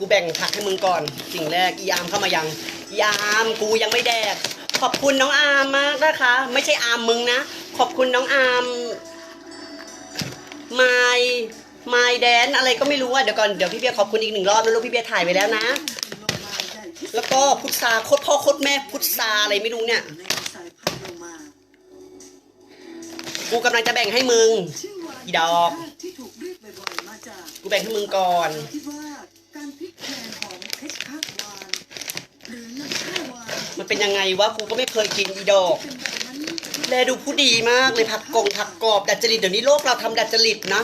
กูแบ่งผักให้มึงก่อน สิ่งแรกอียามเข้ามายังยามกูยังไม่แดก ขอบคุณน้องอามมากนะคะ ไม่ใช่อามมึงนะ ขอบคุณน้องอามไมไมแดนอะไรก็ไม่รู้อะเดี๋ยวก่อนเดี๋ยวพี่เบียร์ขอบคุณอีกหนึ่งรอบนะลูกพี่เบียร์ถ่ายไปแล้วนะ แล้วก็พุทราโคตรพ่อโคตรแม่พุทราอะไรไม่รู้เนี่ย กูกำลังจะแบ่งให้มึง อีดอกรูแบ่งให้มึงก่อน คิดว่าการพลิกแพลงของเพชรคาดวาน หรือน้ำข้าววาน มันเป็นยังไงวะกูก็ไม่เคยกินอีดอกแลดูผู้ดีมากเลยผักกงผักกรอบดัดจริตเดี๋ยวนี้โลกเราทำดัดจริตนะ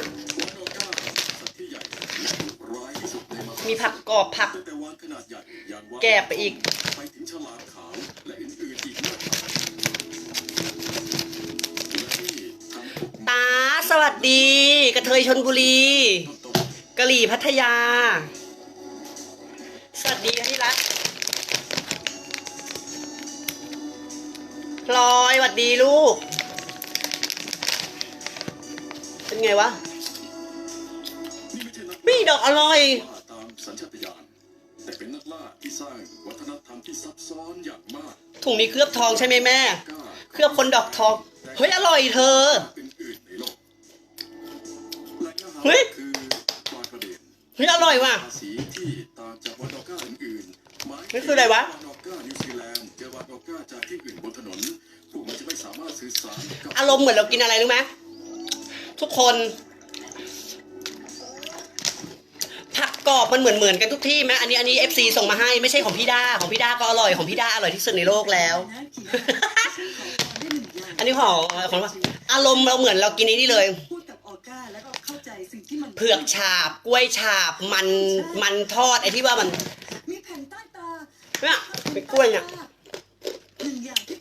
มีผักกรอบผักแต่วานขนาดใหญ่อย่างวานแกบไปอีกตาสวัสดี กระเทยชนบุรีกะหรี่พัทยา สวัสดีค่ะที่รัก พลอยสวัสดีลูก เป็นไงวะๆนี่ไม่ใช่นักวี่ดอกอร่อยล่าตามสัญชาตญาณแต่เป็นนักล่าที่สร้างวัฒนธรรมที่ซับซ้อนอย่างมากถุงนี้เคลือบทองใช่ไหมแม่ กล้าเคลือบคนดอกทอง เฮ้ย อร่อยเธออื่นๆในโลกแหล่งอาหารเฮ้ย คือปลากระเด็นเฮ้ย อร่อยว่ะ ภาษีที่ต่างจากวานออก้าอื่นๆหมายนี่คืออะไรวะ วานออก้านิวซีแลนด์เจอ วานออก้าจากที่อื่นบนถนนพวกมันจะไม่สามารถสื่อสารกับอารมณ์เหมือนเรากินอะไรรู้ไหมทุกคน ผักกรอบมันเหมือนเหมือนกันทุกที่ไหมอันนี้อันนี้เอฟซีส่งมาให้ไม่ใช่ของพี่ด้าของพี่ด้าก็อร่อยของพี่ด้าอร่อยที่สุดในโลกแล้วนะกี่อย่างฉันขอพรได้หนึ่งอย่างอันนี้ของของอารมณ์เราเหมือนเรากินไอ้นี่เลยพูดกับออก้าแล้วก็เข้าใจสิ่งที่มันเผือกฉาบกล้วยฉาบมันมันทอดไอ้ที่ว่ามันมีแผ่นใต้ตาเนี่ยเป็นกล้วยเนี่ยหนึ่งอย่างที่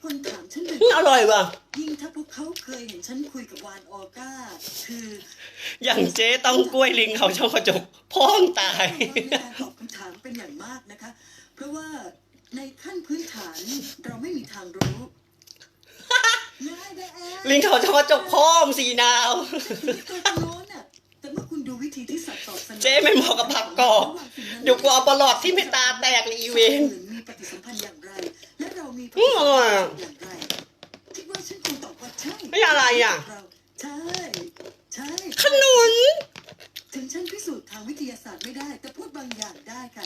คนถามฉันบ่อืมอยอร่อยว่ะๆยิ่งถ้าพวกเขาเคยเห็นฉันคุยกับวานออก้า คืออย่างเจ๊ต้องกล้วยลิงเขาช่องกระจกพ้องตายการตอบคำถามเป็นอย่างมากนะคะ เพราะว่าในขั้นพื้นฐานเราไม่มีทางรู้ง่ายได้แอลิงเขาช่องกระจกพ้องสีนาวตัวตรงโน้นน่ะแต่เมื่อคุณดูวิธีที่สัตว์ตอบสนองเจ๊ไม่เหมาะกับผักกรอบเดี๋ยวกูเอาปลอดที่ไม่ตาแตกเลยอีเวนมีปฏิสัมพันธ์อย่าง อืฏิมสัอมร่พัอนยธ์อะอย่างไรคิดว่าฉันคงตอบว่าใช่ไม่อะไรอะ เราใช่ ใช่ ขนุน ถึงฉันพิสูจน์ทางวิทยาศาสตร์ไม่ได้ แต่พูดบางอย่างได้ค่ะ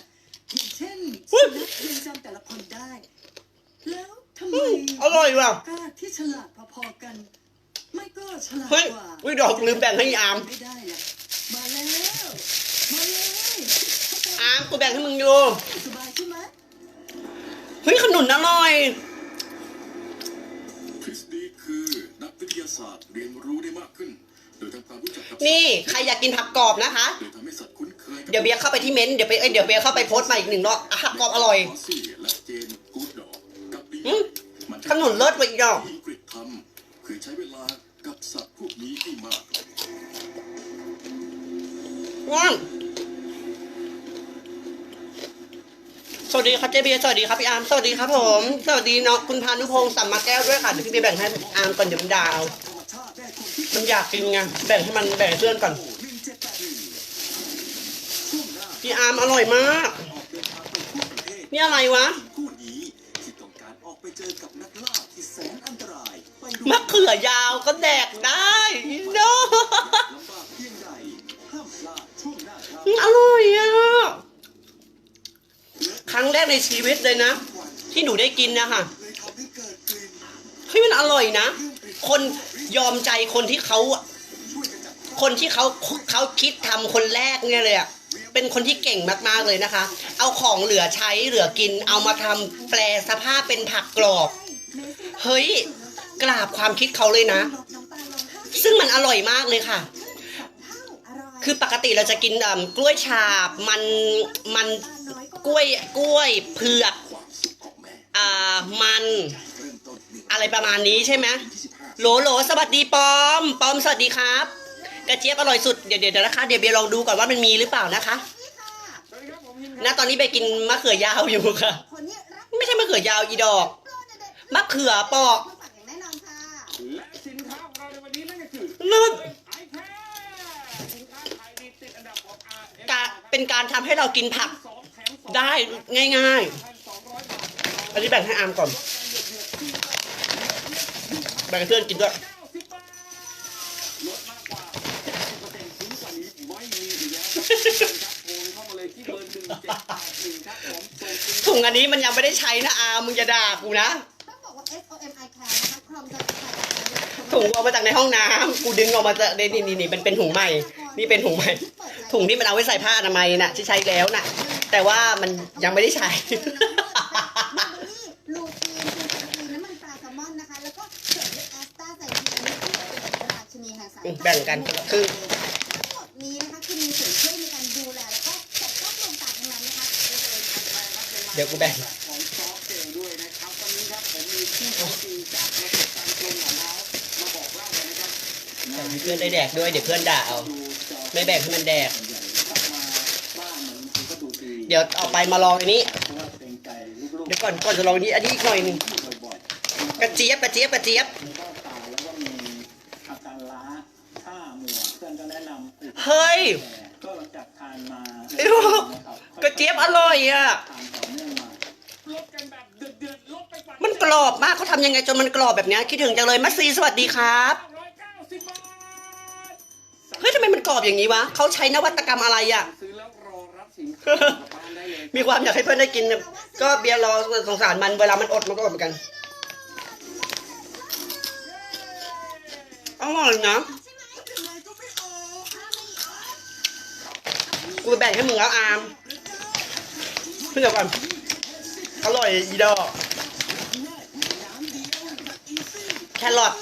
อย่างเช่นอุ๊สุย นัขยังจำแต่ละคนได้ แล้วทำไมอืมอร่อยว่ะ กล้าที่ฉลาดพอๆกัน ไม่ก็ฉลาดเฮ้ยกว่าอุ๊ยดอกลืมแบ่งให้อาม ไม่ได้ล่ะมาแล้ว มาเลย อามกูแบ่งให้มึงอยู่ ส ฮ้ยขนุนอร่อยทฤษฎีคือนักวิทยาศาสตร์เรียนรู้ได้มากขึ้น โดยทำความรู้จักกับนี่ใครอยากกินผักกรอบนะคะ โดยทำให้สัตว์คุ้นเคยกับเดี๋ยวเบียร์เข้าไปที่เม้นต์เดี๋ยวไปเอ้ยเดี๋ยวเบียร์เข้าไปโพสต์มาอีกหนึ่งรอบอะผักกรอบอร่อย ฟสซี่และเจนกูดดอกกับลิงอืม มันขนุนเลิศกว่าอีกดอก ที่อังกฤษทำคือใช้เวลากับสัตว์พวกนี้ให้มากว่า สวัสดีครับเจเบียร์สวัสดีครับพี่อาร์มสวัสดีครับผม สวัสดีเนาะคุณพานุพงศ์สัมมาแก้วด้วยค่ะเดี๋ยวพี่เบียร์แบ่งให้อาร์มก่อนเดี๋ยวมันดาวมันอยากกินไงแบ่งให้มันแบ่งเพื่อนก่อนพี่อาร์มอร่อยมาก นี่อะไรวะมะเขือยาวก็แดกได้โนลำบากเนาครับอร่อยอะ รั้งแรกในชีวิตเลยนะ ที่หนูได้กินนะคะเลยทำให้เกิดกลิ่นเฮ้ยมันอร่อยนะ คนยอมใจคนที่เขา คนที่เขาเขาคิดทำคนแรกเนี่ยเลยอะเป็นคนที่เก่งมากๆเลยนะคะ เอาของเหลือใช้เหลือกิน เอามาทำแปลสภาพเป็นผักกรอบ เฮ้ย กราบความคิดเขาเลยนะ ซึ่งมันอร่อยมากเลยค่ะ คือปกติเราจะกินกล้วยฉาบ มัน มัน กล้วยกล้วยเผือกอ่ามัน อะไรประมาณนี้ใช่ไหมโหลโหลสวัสดีปอม ปอมสวัสดีครับ กระเจี๊ยบอร่อยสุดเดี๋ยวเดี๋ยวนะคะเดี๋ยวเบียร์ลองดูก่อนว่ามันมีหรือเปล่านะคะณตอนนี้ไปกินมะเขือยาวอยู่ค่ะคนนี้รักไม่ใช่มะเขือยาวอีดอกโปรเด็ดมะเขือปอกมาฝากอย่างแน่นอนค่ะและสินค้าของเราในวันนี้นั่นก็คือเลิศไอแคร์สินค้าขายการเป็นการทำให้เรากินผัก ได้ง่ายๆ อันนี้แบ่งให้อามก่อน แบ่งให้เพื่อนกินด้วยลดมากกว่า10%ถึงกว่านี้ไม่มีอีกแล้วครับโอนเข้ามาเลยที่เบอร์หนึ่งเจ็ดแปดหนึ่งครับผมส่งฟรีถุงอันนี้มันยังไม่ได้ใช้นะอามมึงจะด่ากูนะต้องบอกว่า S O M I Care นะคะครอมจะใส่ถุงออกมาจากในห้องน้ำกูดึงออกมาจากนี่นี่นี่เป็นเป็นถุงใหม่ นี่เป็นถุงใหม่ ถุงที่มันเอาไว้ใส่ผ้าอนามัยน่ะที่ใช้แล้วน่ะ แต่ว่ามันยังไม่ได้ใช้มานี่ลูทีนคือโปรตีนน้ำมันปลาแซลมอนนะคะ แล้วก็เสริมด้วยแอสตาไซทีนที่เป็นราชินีแห่งสายแบ่งกันคนละครึ่ง ทั้งหมดนี้นะคะคือมีส่วนช่วยในการดูแลแล้วก็ปกป้องดวงตาทั้งนั้นนะคะเดี๋ยวกูแบ่ง ของซอฟต์เจลด้วยนะครับวันนี้ครับผมมีผู้โชคดีจากประสบการณ์ตรงของเขามาบอกเล่ากันนะครับแบ่งให้เพื่อนได้แดกด้วยเดี๋ยวเพื่อนด่าเอา ไม่แบ่งให้มันแดก เดี๋ยวเอาไปมาลองอันนี้ เดี๋ยวก่อนก่อนจะลองอันนี้อันนี้อีกหน่อยหนึงกระเจี๊ยบกระเจี๊ยบกระเจี๊ยบก็ตาแล้วก็มีอาการล้าท่ามัวเพื่อนก็แนะนำเฮ้ยก็หลังจากทานมาไอ้ลูกกระเจี๊ยบอร่อยอะทานต่อเนื่องมาลดกันแบบเดือดๆลดไปกว่ามันกรอบมากเขาทำยังไงจนมันกรอบแบบเนี้ยคิดถึงจังเลยมัสซีสวัสดีครับ990บาทเฮ้ยทำไมมันกรอบอย่างนี้วะเขาใช้นวัตกรรมอะไรอะ สินค้ากลับบ้านได้เลยมีความอยากให้เพื่อนได้กินนะก็เบียร์รอสงสารมันเวลามันอดมันก็อดเหมือนกันอร่อยนะกูแบ่งให้มึงแล้วอามเพื่อนเดี๋ยวก่อนอร่อยอีดอกแครอท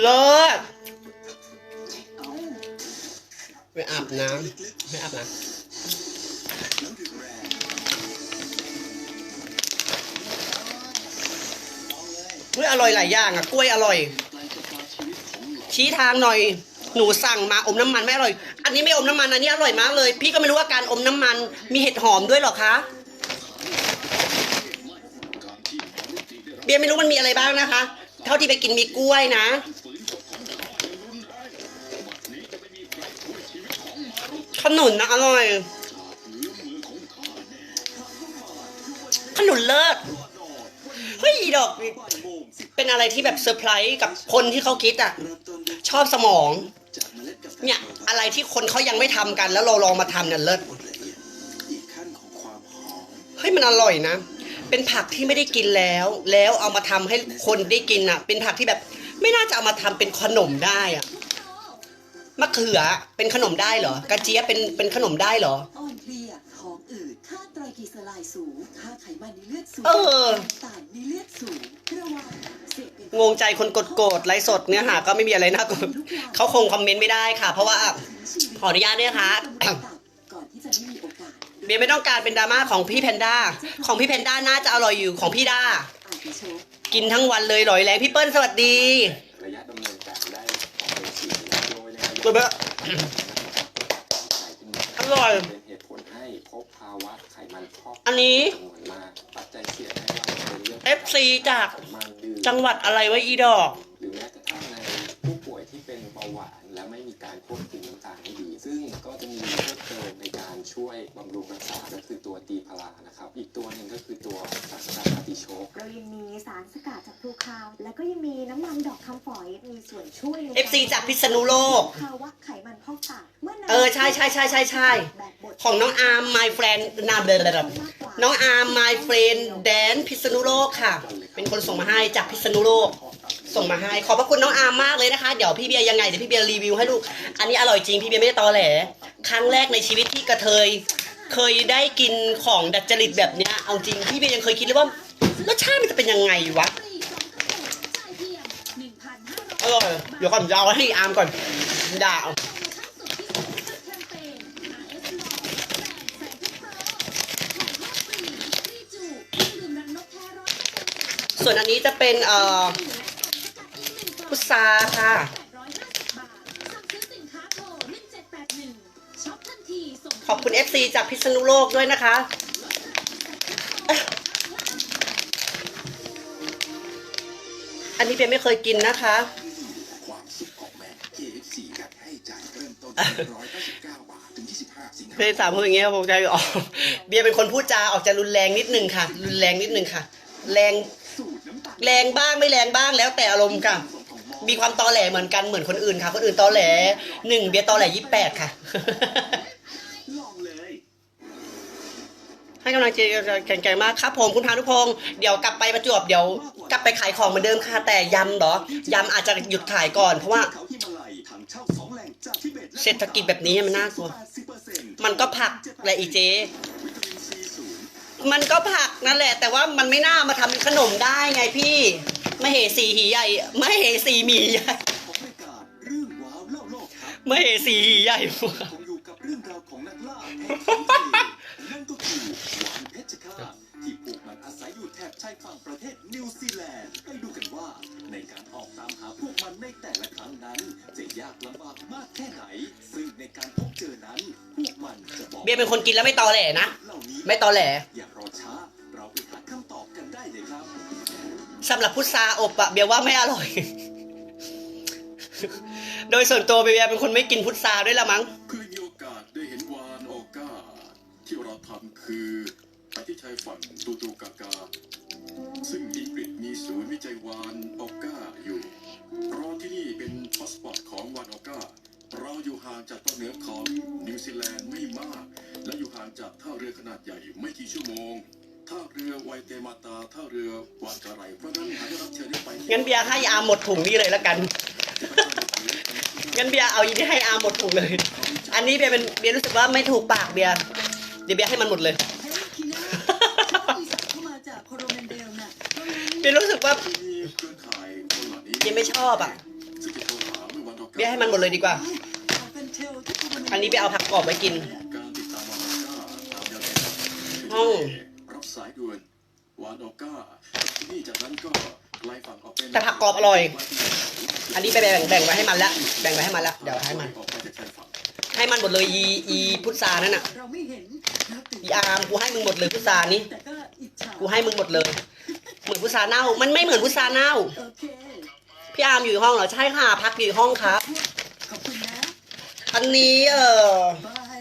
เลิศ ไปอาบน้ำไม่อาบน้ำดื่มแบรนด์ลองเลยำเฮ้ยอร่อยหลายอย่างอะกล้วยอร่อย ชี้ทางหน่อย หนูสั่งมาอมน้ำมันไม่อร่อย อันนี้ไม่อมน้ำมันอันนี้อร่อยมากเลย พี่ก็ไม่รู้ว่าการอมน้ำมันมีเห็ดหอมด้วยหรอคะเบียร์ไม่รู้มันมีอะไรบ้างนะคะ เท่าที่ไปกินมีกล้วยนะ นุนนะอร่อย ขนุนเลิศเฮ้ยดอก เป็นอะไรที่แบบเซอร์ไพรส์กับคนที่เขาคิดอะเริ่มต้นด้วยชอบสมอง เนี่ย อะไรที่คนเขายังไม่ทำกัน แล้วเราลองมาทำเนี่ยเลิศเอียดอีกขั้นของความหอมเฮ้ยมันอร่อยนะ เป็นผักที่ไม่ได้กินแล้ว แล้วเอามาทำให้คนได้กินอะ เป็นผักที่แบบไม่น่าจะเอามาทำเป็นขนมได้อะ มะเขือเป็นขนมได้เหรอกระเจี๊ยบเป็นเป็นขนมได้เหรอ อ่อนเพลียท้องอืดค่าไตรกลีเซอไรด์สูง ค่าไขมันในเลือดสูงเออต่างในเลือดสูงระวังเสพเป็นงงใจคนกดโกรธไลฟ์สดเนื้อหาก็ไม่มีอะไรน่ากลัวเขาคงคอมเมนต์ไม่ได้ค่ะ เพราะว่า ขออนุญาตด้วยนะคะ ก่อนที่จะไม่มีโอกาสเบียร์ไม่ต้องการเป็นดราม่าของพี่แพนด้า ของพี่แพนด้าน่าจะอร่อยอยู่ของพี่ด้า อาจจะโชว์กินทั้งวันเลยหลอยแรงพี่เปิ้ลสวัสดี ตัวเบ้ออร่อย เป็นเหตุผลให้พบภาวะไขมันพอกอันนี้ จำนวนมากปัจจัยเสี่ยงให้ว่าเป็นเรื่อง FC จากไขมันดื้อจังหวัดอะไรวะอีดอกาหวานและไม่มีการควบคุมน้ำตาลให้ดี ซึ่งก็จะมีเพิ่มเติมในการช่วยบำรุงรักษาก็คือตัวตีพารานะครับ อีกตัวหนึ่งก็คือตัวสารสกัดอาร์ติโชกเรายังมีสารสกัดจากพลูคาว แล้วก็ยังมีน้ำมันดอกคำฝอยมีส่วนช่วยใน FC จากพิษณุโลก ภาวะไขมันพอกตับเมื่อนำเออใช่ใช่ใช่ใช่ใช่แบบบดของน้องอาร์ม my friend นาเดลน้องอาร์ม my friend แดนพิษณุโลกค่ะ เป็นคนส่งมาให้จากพิษณุโลก ส่งมาให้ ขอบพระคุณน้องอาร์มมากเลยนะคะ เดี๋ยวพี่เบียร์ยังไงเดี๋ยวพี่เบียร์รีวิวให้ลูก อันนี้อร่อยจริงพี่เบียร์ไม่ได้ตอแหล ครั้งแรกในชีวิตที่กระเทย เคยได้กินของดัดจริตแบบเนี้ย เอาจริงพี่เบียร์ยังเคยคิดเลยว่ารสชาติมันจะเป็นยังไงวะ อร่อย เดี๋ยวก่อนจะเอาให้อาร์มก่อนด่าเอาส่วนอันนี้จะเป็นเอ่อ พุทราค่ะขอบคุณ FC จากพิษณุโลกด้วยนะคะ อันนี้เปียไม่เคยกินนะคะความสุขของแม่ KFC 4แบบให้จ่ายเริ่มต้น199บาทถึง25สิงหาเพศสามพูดอย่างเงี้ยผมใจออกเบียร์เป็นคนพูดจาออกจะรุนแรงนิดนึงค่ะ รุนแรงนิดนึงค่ะ แรงสูตรน้ำตาลแรงบ้างไม่แรงบ้างแล้วแต่อารมณ์ค่ะผส มีความตอแหลเหมือนกันเหมือนคนอื่นค่ะ คนอื่นตอแหลหนึ่งเบียร์ตอแหลยี่แปดค่ะให้กำลังใจแข็งแกร่งมากครับผมคุณพานุพงศ์เดี๋ยวกลับไปประจวบเดี๋ยวกลับไปขายของเหมือนเดิมค่ะแต่ยำเหรอยำอาจจะหยุดขายก่อนเพราะว่า เศรษฐกิจแบบนี้มันน่ากลัวมันก็ผักแหละอีเจ มันก็ผักนั่นแหละ แต่ว่ามันไม่น่ามาทำขนมได้ไงพี่ ม่เหสีหีใหญ่ไม่เหสีหมีใหญ่ของรายการเรื่องว้าวเล่าโลกครับไม่เหสีหีใหญ่ผมอยู่กับเรื่องราวของนักล่าแห่งท้องทะเลนั่นก็คือหวานเพชรฆาตที่พวกมันอาศัยอยู่แถบชายฝั่งประเทศนิวซีแลนด์ไปดูกันว่าในการออกตามหาพวกมันในแต่ละครั้งนั้น จะยากลำบากมากแค่ไหน ซึ่งในการพบเจอนั้นพวกมันจะบอกเบียร์เป็นคนกินแล้วไม่ตอแหลนะ เหล่านี้ ไม่ตอแหล สำหรับพุทราอบอะเบียร์ว่าไม่อร่อย โดยส่วนตัวเบียร์เป็นคนไม่กินพุทราด้วยละมั้งเคยมีโอกาสได้เห็นวานออกาที่เราทำคือไปที่ชายฝั่งตูตูกากา ซึ่งอังกฤษมีศูนย์วิจัยวานออกาอยู่ เพราะที่นี่เป็นฮอตสปอตของวานออกาเราอยู่ห่างจากตอนเหนือของนิวซีแลนด์ไม่มาก และอยู่ห่างจากท่าเรือขนาดใหญ่ไม่กี่ชั่วโมง ท่าเรือไวเตมาตาท่าเรือวานกะไรเพราะฉะนั้นหากได้รับเชิญให้ไปที่งั้นเบียร์ให้อาหมดถุงนี่เลยละกัน งั้นเบียร์เอาอีที่ให้อาหมดถุงเลย อันนี้เบียร์เป็นเบียร์รู้สึกว่าไม่ถูกปากเบียร์เดี๋ยวเบียร์ให้มันหมดเลยเฮ้ยคิน่าฉันก็มีสายเข้ามาจากโคโรเมนเดลน่ะเพราะงั้นเบียร์รู้สึกว่าที่มีเครือข่ายคนเหล่านี้เบียร์ไม่ชอบอะซึ่งจะโทรหาเมื่อวันออกเบียร์ให้มันหมดเลยดีกว่าเอาเป็นเทลที่โคโรเมนเดลอันนี้เบียร์เอาผักกรอบไว้กินการติดตามวานออก้าตามยาแดงห้องรับสา ยด่วนวานออก้าที่นี่จากนั้นก็ไล่ฝั่งออกเป็นแต่ผักกรอบอร่อย อันนี้ไปแบ่งแบ่งไว้ให้มันละแบ่งไว้ให้มันละเดี๋ยวให้มันออกไปจากชายฝั่งให้มันหมดเลยอีอีพุทรานั่นน่ะเราไม่เห็นเราตื่นอีอาร์มกูให้มึงหมดเลยพุทรานี้แต่ก็อิจฉากูให้มึงหมดเลย เหมือนพุทราเน่า มันไม่เหมือนพุทราเน่า โอเค พี่อาร์มอยู่ห้องเหรอใช่ค่ะพักอยู่ห้องครับขอบคุณนะอันนี้เออบาย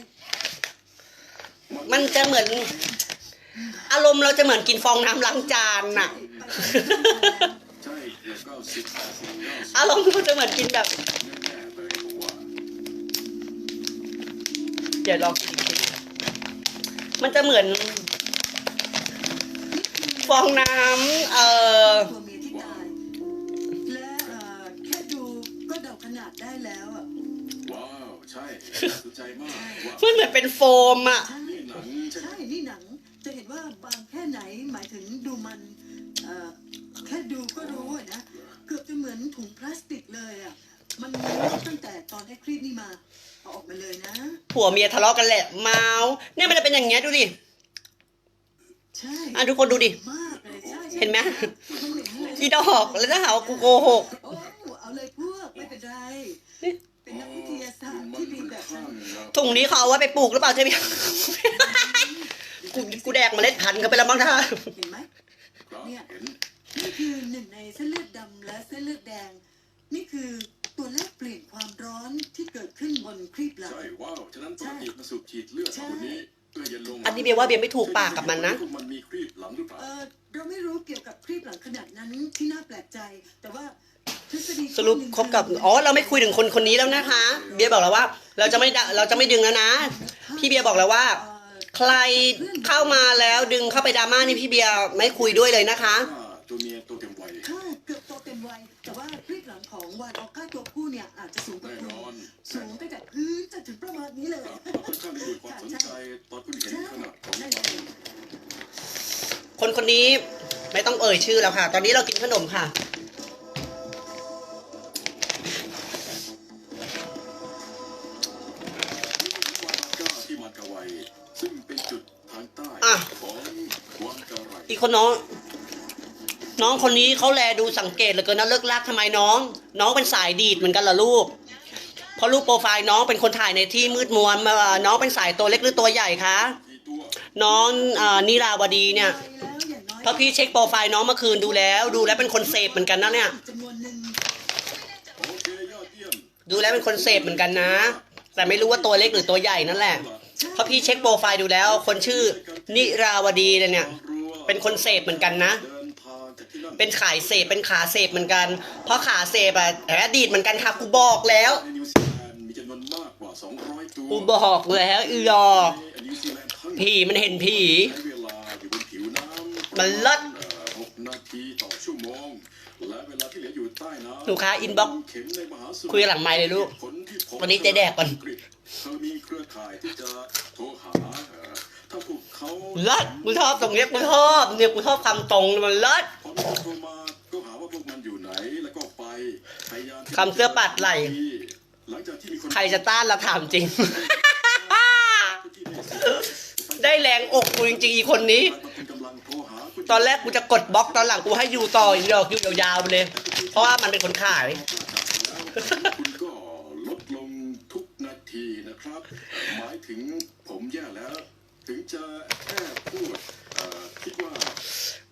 มันจะเหมือน อารมณ์เราจะเหมือนกินฟองน้ำล้างจานน่ะ ใช่เกือบเก้าสิบแปดสิบเก้าสิบอารมณ์เราจะเหมือนกินแบบ แน่ๆเลยผมว่าเดี๋ยวลองกินอีกทีมันจะเหมือน ฟองน้ำเอ่อ ตัวเมียที่ตาย และเอ่อแค่ดูก็เดาขนาดได้แล้วอะว้าว ใช่น่าสนใจมากว่ามันเหมือนเป็นโฟมอะใช่ แต่ตอนได้ครีบนี่มาเอาออกมาเลยนะ ผัวเมียทะเลาะกันแหละเมาเนี่ยมันจะเป็นอย่างเงี้ยดูดิใช่อะทุกคนดูดิ มากเลยใช่ใช่เห็นไหมมันเหม็นเลยอีดอกแล้วจะหาว่ากูโกหก โอ้เอาเลยพวกไม่เป็นไรเป็นนักวิทยาศาสตร์มันที่ดีค่อนแบบข้านั้งนนะถุงนี้เขาเอาไว้ไปปลูกหรือเปล่าใช่ไหม กูกูแดกเมล็ดพันธุ์เขาไปแล้วมั้งท่าเห็นไหมครับเนี่ยเห็นนี่คือหนึ่งในเส้นเลือดดำและเส้นเลือดแดง นี่คือ ตัวแลกเปลี่ยนความร้อนที่เกิดขึ้นบนครีบหลัง ใช่ว้าวฉะนั้นปกติมาสูบฉีดเลือดคนนี้เพื่อเย็นลงอันนี้เบียร์ว่าเบียร์ไม่ถูกปากกับมันนะ มันมีครีบหลังหรือเปล่า เออเราไม่รู้เกี่ยวกับครีบหลังขนาดนั้นที่น่าแปลกใจ แต่ว่าทฤษฎีสรุปคบกับอ๋อเราไม่คุยถึงคนคนนี้แล้วนะคะ เบียร์บอกแล้วว่า เราจะไม่ดะเราจะไม่ดึงแล้วนะ พี่เบียร์บอกแล้วว่า เอ่อใครเข้ามาแล้วดึงเข้าไปดราม่านี่พี่เบียร์ไม่คุยด้วยเลยนะคะ ว่าตัวเมียตัว นถึงประมาณนี้เลยเราค่อนข้างได้ดูความสนใจตอนคุณเห็นใช่ขนาดของใช่มันเลยคนคนนี้ไม่ต้องเอ่ยชื่อแล้วค่ะ ตอนนี้เรากินขนมค่ะก็ที่มันกาไวซึ่งเป็นจุดทางใต้อะ ของวันกะไรอีกคนน้อง น้องคนนี้เขาแลดูสังเกตเหลือเกินนะเลิกลักทำไมน้อง น้องเป็นสายดีดเหมือนกันเหรอลูก เพราะรูปโปรไฟล์น้องเป็นคนถ่ายในที่มืดมนมาน้องเป็นสายตัวเล็กหรือตัวใหญ่คะน้องอนิราวดีเนี่ยเพราะพี่เช็คโปรไฟล์น้องเมื่อคืนดูแล้ว ดูแล้วเป็นคนเสพเหมือนกันนะเนี่ยดูแล้วเป็นคนเสพเหมือนกันนะ แต่ไม่รู้ว่าตัวเล็กหรือตัวใหญ่นั่นแหละเพราะพี่เช็คโปรไฟล์ดูแล้ว คนชื่อนิราวดีเนี่ย เป็นคนเสพเหมือนกันนะเป็นขายเสพเป็นขาเสพเหมือนกัน เพราะขาเสพอะแอบดีดเหมือนกันค่ะกูบอกแล้ว กกว่า200ตัวกูบอกแล้วอีหลอกในนิวซีแลนด์ทั้งหมดผีมันเห็นผีใช้เวลาอยู่บนผิวน้ำมันเลิศเอ่อหกนาทีต่อชั่วโมงและเวลาที่เหลืออยู่ใต้น้ำลูกค้า inbox เข็มในมหาสมุทรคุยหลังไมค์เลยลูกผลที่พบวันนี้เจ๊แดกก่อนเธอมีเครือข่ายที่จะโทรหาเอ่อถ้าพวกเขาเลิศกูชอบตรงเนี้ยกูชอบเนี่ยกูชอบคำตรงมันเลิศพอมีคนโทรมาก็หาว่าพวกมันอยู่ไหนแล้วก็ไปพยายามที่คำเสื้อปัดไหล่ หลังจากที่มีคนใครจะต้านเราถามจริง ได้แรงอกกูจริงๆอีคนนี้ตอนแรกกูจะกดบล็อกตอนหลังกูให้อยู่ต่ออีกดอกอยู่ยาวๆไปเลย เพราะว่ามันเป็นคนขาย คุณก็ลดลงทุกนาทีนะครับ หมายถึงผมแย่แล้ว ถึงจะแค่พูดเอ่อคิดว่า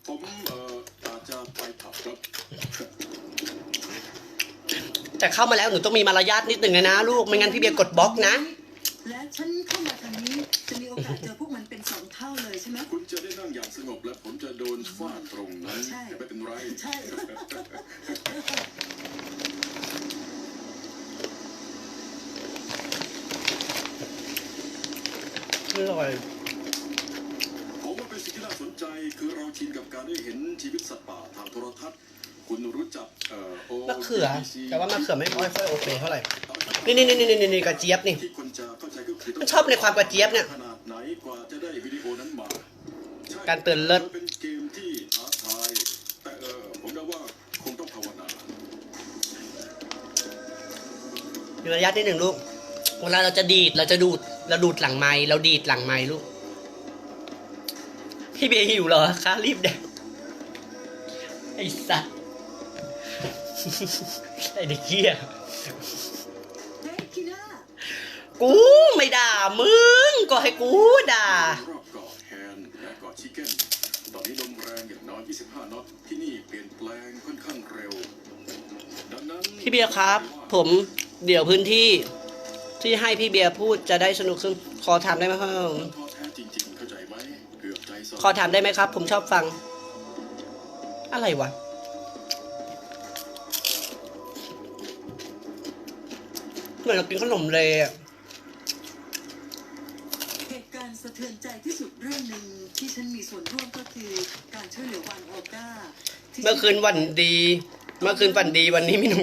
ผมเอ่ออาจจะไปผับครับ แต่เข้ามาแล้วหนูต้องมีมารยาทนิดหนึ่งนะนะ ลูกไม่งั้นพี่เบียร์กดบล็อกนะและฉันเข้ามาทางนี้จะมีโอกาสเจอพวกมันเป็นสองเท่าเลยใช่ไหมคุณจะได้นั่งอย่างสงบและผมจะโดนฟาดตรงนั้นใช่แต่ไม่เป็นไรใช่อร่อยผมว่าเป็นสิ่งที่น่าสนใจคือเราชินกับการได้เห็นชีวิตสัตว์ป่าทางโทรทัศน์ คุณรู้จักเอ่อมะเขือ แต่ว่ามะเขือไม่ค่อยค่อยโอเคเท่าไหร่ นี่นี่นี่นี่นี่กระเจี๊ยบนี่ ที่คนจะเข้าใจก็คือมันชอบในความกระเจี๊ยบเนี่ย ขนาดไหนกว่าจะได้วิดีโอนั้นมาใช่การเตือนเลิศ มันเป็นเกมที่ท้าทายแต่เออผมเดาว่าคงต้องภาวนามีมารยาทนิดหนึ่งลูก เวลาเราจะดีดเราจะดูดเราดูดหลังไม้เราดีดหลังไม้ลูก พี่เบียร์หิวเหรอคะรีบแดกไอ้สัส ไอ้เด็กเหี้ยเฮ้ยคิน่ากูไม่ด่ามึง ก็ให้กูด่า รอบเกาะแฮนและเกาะชิคเก้นตอนนี้ลมแรงอย่างน้อย 25น็อตที่นี่เปลี่ยนแปลงค่อนข้างเร็ว ดังนั้นพี่เบียร์ครับ ผมเดี๋ยวพื้นที่ ที่ให้พี่เบียร์พูดจะได้สนุกขึ้น ขอถามได้ไหมครับท้อแท้จริงๆ เข้าใจไหมเกือบใจสขอถามได้ไหมครับ ผมชอบฟัง อะไรวะ เหมือนเรากินขนมเลยอะเหตุการณ์สะเทือนใจที่สุดเรื่องหนึ่งที่ฉันมีส่วนร่วมก็คือการช่วยเหลือวานโอก้าที่ เมื่อคืนวันดี เมื่อคืนฝันดีวันนี้มีหนุ่ม